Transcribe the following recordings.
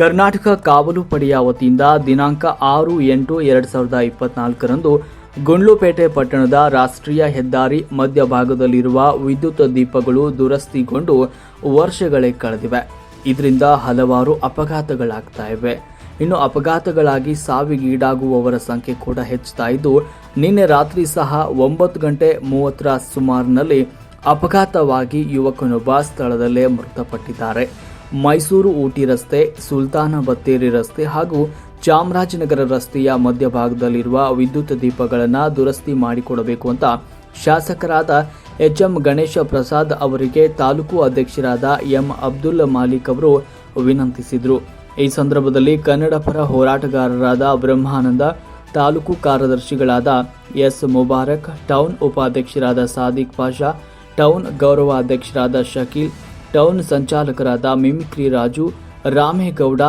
ಕರ್ನಾಟಕ ಕಾವಲು ಪಡೆಯ ವತಿಯಿಂದ ದಿನಾಂಕ ಆರು ಎಂಟು ಎರಡು ಸಾವಿರದ ಇಪ್ಪತ್ನಾಲ್ಕರಂದು ಗುಂಡ್ಲುಪೇಟೆ ಪಟ್ಟಣದ ರಾಷ್ಟ್ರೀಯ ಹೆದ್ದಾರಿ ಮಧ್ಯಭಾಗದಲ್ಲಿರುವ ವಿದ್ಯುತ್ ದೀಪಗಳು ದುರಸ್ತಿಗೊಂಡು ವರ್ಷಗಳೇ ಕಳೆದಿವೆ. ಇದರಿಂದ ಹಲವಾರು ಅಪಘಾತಗಳಾಗ್ತಾ ಇವೆ. ಇನ್ನು ಅಪಘಾತಗಳಾಗಿ ಸಾವಿಗೀಡಾಗುವವರ ಸಂಖ್ಯೆ ಕೂಡ ಹೆಚ್ಚುತ್ತಾ ಇದ್ದು, ನಿನ್ನೆ ರಾತ್ರಿ ಸಹ ಒಂಬತ್ತು ಗಂಟೆ ಮೂವತ್ತರ ಸುಮಾರಿನಲ್ಲಿ ಅಪಘಾತವಾಗಿ ಯುವಕನೊಬ್ಬ ಸ್ಥಳದಲ್ಲೇ ಮೃತಪಟ್ಟಿದ್ದಾರೆ. ಮೈಸೂರು ಊಟಿ ರಸ್ತೆ, ಸುಲ್ತಾನ ಬತ್ತೇರಿ ರಸ್ತೆ ಹಾಗೂ ಚಾಮರಾಜನಗರ ರಸ್ತೆಯ ಮಧ್ಯಭಾಗದಲ್ಲಿರುವ ವಿದ್ಯುತ್ ದೀಪಗಳನ್ನು ದುರಸ್ತಿ ಮಾಡಿಕೊಡಬೇಕು ಅಂತ ಶಾಸಕರಾದ ಎಚ್ ಎಂ ಗಣೇಶ ಪ್ರಸಾದ್ ಅವರಿಗೆ ತಾಲೂಕು ಅಧ್ಯಕ್ಷರಾದ ಎಂ ಅಬ್ದುಲ್ ಮಾಲಿಕ್ ಅವರು ವಿನಂತಿಸಿದರು. ಈ ಸಂದರ್ಭದಲ್ಲಿ ಕನ್ನಡ ಪರ ಹೋರಾಟಗಾರರಾದ ಬ್ರಹ್ಮಾನಂದ, ತಾಲೂಕು ಕಾರ್ಯದರ್ಶಿಗಳಾದ ಎಸ್ ಮುಬಾರಕ್, ಟೌನ್ ಉಪಾಧ್ಯಕ್ಷರಾದ ಸಾದಿಕ್ ಪಾಷಾ, ಟೌನ್ ಗೌರವಾಧ್ಯಕ್ಷರಾದ ಶಕೀಲ್ ಟೌನ್ ಸಂಚಾಲಕರಾದ ಮಿಮಿಕ್ರಿ ರಾಜು ರಾಮೇಗೌಡ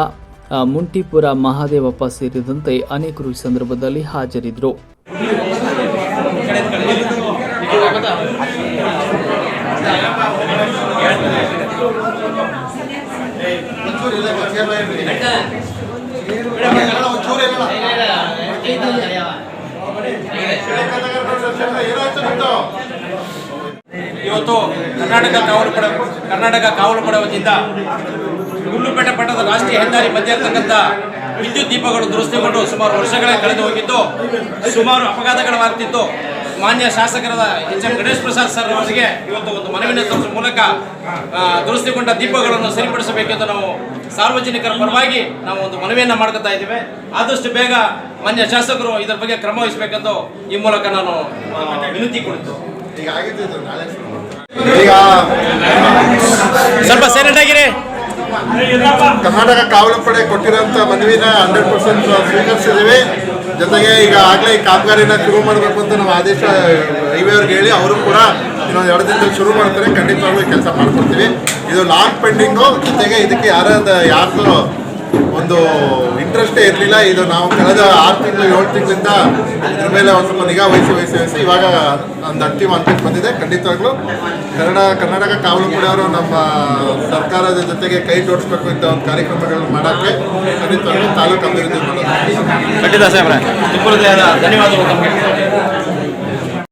ಮುಂಟಿಪುರ ಮಹಾದೇವಪ್ಪ ಸೇರಿದಂತೆ ಅನೇಕರು ಈ ಸಂದರ್ಭದಲ್ಲಿ ಹಾಜರಿದ್ದರು. ಇವತ್ತು ಕರ್ನಾಟಕ ಕಾವಲು ಪಡೆ, ಕರ್ನಾಟಕ ಕಾವಲು ಪಡೆ ವತಿಯಿಂದ ಗುಂಡ್ಲುಪೇಟೆ ಪಟ್ಟಣದ ರಾಷ್ಟ್ರೀಯ ಹೆದ್ದಾರಿ ಮಧ್ಯ ಇರ್ತಕ್ಕಂಥ ವಿದ್ಯುತ್ ದೀಪಗಳು ದುರಸ್ತಿಗೊಂಡು ಸುಮಾರು ವರ್ಷಗಳೇ ಕಳೆದು ಹೋಗಿದ್ದು, ಸುಮಾರು ಅಪಘಾತಗಳಾಗ್ತಿತ್ತು. ಮಾನ್ಯ ಶಾಸಕರಾದ H M Ganesh Prasad sir ಅವರಿಗೆ ಇವತ್ತು ಒಂದು ಮನವಿನ ತೋರಿಸುವ ಮೂಲಕ ದುರಸ್ತಿಗೊಂಡ ದೀಪಗಳನ್ನು ಸರಿಪಡಿಸಬೇಕೆಂದು ನಾವು ಸಾರ್ವಜನಿಕರ ಪರವಾಗಿ ನಾವು ಒಂದು ಮನವಿಯನ್ನು ಮಾಡ್ಕೊತಾ ಇದ್ದೇವೆ. ಆದಷ್ಟು ಬೇಗ ಮಾನ್ಯ ಶಾಸಕರು ಇದರ ಬಗ್ಗೆ ಕ್ರಮ ವಹಿಸಬೇಕೆಂದು ಈ ಮೂಲಕ ನಾನು ವಿನಂತಿ ಕೊಡ್ತು ಈಗ ಸ್ವಲ್ಪ ಸೈಲೆಂಟ್ ಆಗಿರಿ. ಕರ್ನಾಟಕ ಕಾವಲು ಪಡೆ ಕೊಟ್ಟಿರೋಂಥ ಮನವಿನ ಹಂಡ್ರೆಡ್ ಪರ್ಸೆಂಟ್ ಸ್ವೀಕರಿಸಿದ್ದೀವಿ. ಜೊತೆಗೆ ಈಗ ಆಗಲೇ ಈ ಕಾಮಗಾರಿನ ಶುರು ಮಾಡಬೇಕು ಅಂತ ನಾವು ಆದೇಶ ಹೈವೇ ಅವ್ರಿಗೆ ಹೇಳಿ, ಅವರು ಕೂಡ ಇನ್ನೊಂದು ಎರಡು ದಿನದಲ್ಲಿ ಶುರು ಮಾಡ್ತಾರೆ. ಖಂಡಿತವಾಗ್ಲೂ ಕೆಲಸ ಮಾಡ್ಕೊಡ್ತೀವಿ. ಇದು ಲಾಂಗ್ ಪೆಂಡಿಂಗು ಜೊತೆಗೆ ಇದಕ್ಕೆ ಯಾರಾದ ಯಾರ್ದು ಒಂದು ಇಂಟ್ರೆಸ್ಟೇ ಇರಲಿಲ್ಲ. ಇದು ನಾವು ಕಳೆದ ಆರು ತಿಂಗಳು, ಏಳು ತಿಂಗಳಿಂದ ಇದ್ರ ಮೇಲೆ ಒಂದು ಸ್ವಲ್ಪ ನಿಗಾ ವಹಿಸಿ ವಹಿಸಿ ವಹಿಸಿ ಇವಾಗ ಒಂದು ಅಂತಿಮ ಮಾರ್ಕೆಟ್ ಬಂದಿದೆ. ಖಂಡಿತವಾಗ್ಲೂ ಕನ್ನಡ, ಕರ್ನಾಟಕ ಕಾವಲು ಪಡೆಯವರು ನಮ್ಮ ಸರ್ಕಾರದ ಜೊತೆಗೆ ಕೈ ಜೋಡಿಸ್ಬೇಕು ಅಂತ ಒಂದು ಕಾರ್ಯಕ್ರಮಗಳನ್ನು ಮಾಡೋಕ್ಕೆ ಖಂಡಿತವಾಗ್ಲೂ ತಾಲೂಕು ಅಭಿವೃದ್ಧಿ ಮಾಡೋದು. ಖಂಡಿತ ಧನ್ಯವಾದಗಳು.